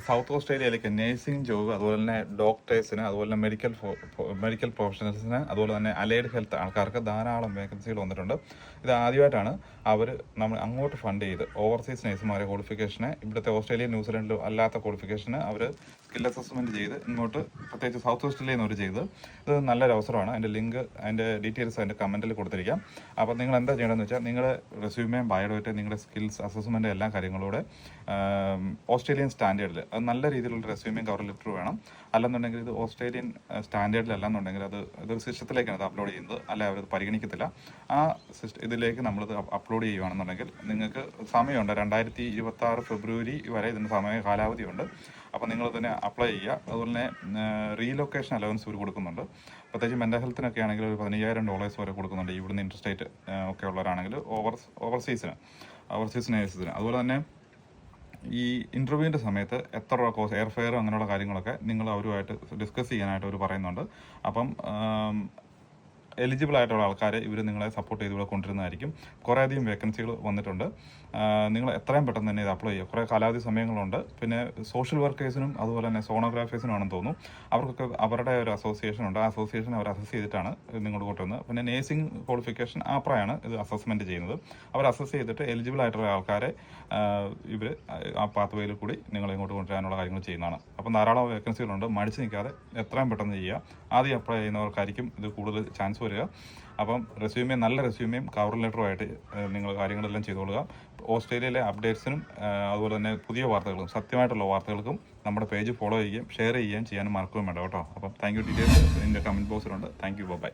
South ഓസ്ട്രേലിയയിലേക്ക് nursing job അതുപോലെ തന്നെ ഡോക്ടേഴ്സിന് അതുപോലെ തന്നെ മെഡിക്കൽ മെഡിക്കൽ പ്രൊഫഷണൽസിന് അതുപോലെ തന്നെ അലൈഡ് ഹെൽത്ത് ആൾക്കാർക്ക് ധാരാളം വേക്കൻസികൾ വന്നിട്ടുണ്ട്. ഇത് ആദ്യമായിട്ടാണ് അവർ നമ്മൾ അങ്ങോട്ട് ഫണ്ട് ചെയ്ത്. ഓവർസീസ് നേഴ്സുമാരെ ക്വാളിഫിക്കേഷന് ഇവിടുത്തെ ഓസ്ട്രേലിയ ന്യൂസിലൻഡിലും അല്ലാത്ത ക്വാളിഫിക്കേഷന് അവർ സ്കിൽ അസസ്മെന്റ് ചെയ്ത് ഇങ്ങോട്ട് പ്രത്യേകിച്ച് സൗത്ത് വെസ്റ്റിലേ നിന്ന് അവർ ചെയ്ത്. ഇത് നല്ലൊരു അവസരമാണ്. അതിന്റെ ലിങ്ക് അതിന്റെ ഡീറ്റെയിൽസ് അതിന്റെ കമന്റിൽ കൊടുത്തിരിക്കാം. അപ്പോൾ നിങ്ങൾ എന്താ ചെയ്യണമെന്ന് വെച്ചാൽ നിങ്ങളുടെ റെസ്യൂമേയും ബയോഡേറ്റയും നിങ്ങളുടെ സ്കിൽസ് അസസ്മെന്റ് എല്ലാ കാര്യങ്ങളോടെ ഓസ്ട്രേലിയൻ സ്റ്റാൻഡേർഡിൽ അത് നല്ല രീതിയിലുള്ള റെസ്യൂമേയും കവർ ലെറ്റർ വേണം. അല്ലെന്നുണ്ടെങ്കിൽ ഇത് ഓസ്ട്രേലിയൻ സ്റ്റാൻഡേർഡിൽ അല്ലെന്നുണ്ടെങ്കിൽ അത് ഇതൊരു സിസ്റ്റത്തിലേക്കാണ് അത് അപ്ലോഡ് ചെയ്യുന്നത്. അല്ലെ അവരത് പരിഗണിക്കത്തില്ല. ആ സിസ്റ്റ ഇതിലേക്ക് നമ്മളത് അപ്ലോഡ് ചെയ്യുകയാണെന്നുണ്ടെങ്കിൽ നിങ്ങൾക്ക് സമയമുണ്ട്. രണ്ടായിരത്തി ഇരുപത്തി ഫെബ്രുവരി വരെ ഇതിന് സമയ കാലാവധിയുണ്ട്. അപ്പോൾ നിങ്ങൾ തന്നെ അപ്ലൈ ചെയ്യുക. അതുപോലെ തന്നെ റീലൊക്കേഷൻ അലവൻസ് ഇവർ കൊടുക്കുന്നുണ്ട്. പ്രത്യേകിച്ച് മെന്റൽ ഹെൽത്തിനൊക്കെ ആണെങ്കിൽ ഒരു പതിനയ്യായിരം ഡോളേഴ്സ് വരെ കൊടുക്കുന്നുണ്ട് ഇവിടുന്ന് ഇൻട്രസ്റ്റേറ്റ് ഒക്കെ ഉള്ളവരാണെങ്കിൽ ഓവർ ഓവർസീസിന് ഓവർസീസ് നേഴ്സസിന് അതുപോലെ തന്നെ ഈ ഇന്റർവ്യൂവിന്റെ സമയത്ത് എത്ര രൂപ കോഴ്സ് എയർ ഫെയർ അങ്ങനെയുള്ള കാര്യങ്ങളൊക്കെ നിങ്ങൾ അവരുമായിട്ട് ഡിസ്കസ് ചെയ്യാനായിട്ട് അവർ പറയുന്നുണ്ട്. അപ്പം എലിജിബിൾ ആയിട്ടുള്ള ആൾക്കാരെ ഇവർ നിങ്ങളെ സപ്പോർട്ട് ചെയ്ത് ഇവിടെ കൊണ്ടുവരുന്നതായിരിക്കും. കുറേ അധികം വേക്കൻസികൾ വന്നിട്ടുണ്ട്. നിങ്ങൾ എത്രയും പെട്ടെന്ന് തന്നെ ഇത് അപ്ലൈ ചെയ്യുക. കുറേ കാലാവധി സമയങ്ങളുണ്ട്. പിന്നെ സോഷ്യൽ വർക്കേഴ്സിനും അതുപോലെ തന്നെ സോണോഗ്രാഫേഴ്സിനും ആണെന്ന് തോന്നുന്നു. അവർക്കൊക്കെ അവരുടെ ഒരു അസോസിയേഷൻ ഉണ്ട്. ആ അസോസിയേഷൻ അവർ അസസ് ചെയ്തിട്ടാണ് നിങ്ങളോട് കൊണ്ടുവരുന്നത്. പിന്നെ നേഴ്സിംഗ് ക്വാളിഫിക്കേഷൻ ആപ്രയാണ് ഇത് അസസ്മെന്റ് ചെയ്യുന്നത്. അവർ അസസ് ചെയ്തിട്ട് എലിജിബിൾ ആയിട്ടുള്ള ആൾക്കാരെ ഇവർ ആ പാത്ത് വേയിൽ കൂടി നിങ്ങളെ ഇങ്ങോട്ട് കൊണ്ടുവരാനുള്ള കാര്യങ്ങൾ ചെയ്യുന്നതാണ്. അപ്പം ധാരാളം വേക്കൻസികളുണ്ട് മടിച്ച് നിൽക്കാതെ എത്രയും പെട്ടെന്ന് ചെയ്യുക. ആദ്യം അപ്ലൈ ചെയ്യുന്നവർക്കായിരിക്കും ഇത് കൂടുതൽ ചാൻസ് വരിക. അപ്പം റെസ്യൂമേ നല്ല റെസ്യൂമേയും കവർ ലെറ്ററുമായിട്ട് നിങ്ങൾ കാര്യങ്ങളെല്ലാം ചെയ്തുകൊള്ളുക ഓസ്ട്രേലിയയിലെ അപ്ഡേറ്റ്സിനും അതുപോലെ തന്നെ പുതിയ വാർത്തകളും സത്യമായിട്ടുള്ള വാർത്തകൾക്കും നമ്മുടെ പേജ് ഫോളോ ചെയ്യുകയും ഷെയർ ചെയ്യുകയും ചെയ്യാനും മറക്കുകയും വേണ്ട കേട്ടോ. അപ്പം താങ്ക് യു ഡീറ്റെയിൽസ് എന്റെ കമന്റ് ബോക്സിലുണ്ട് താങ്ക് യു ബൈ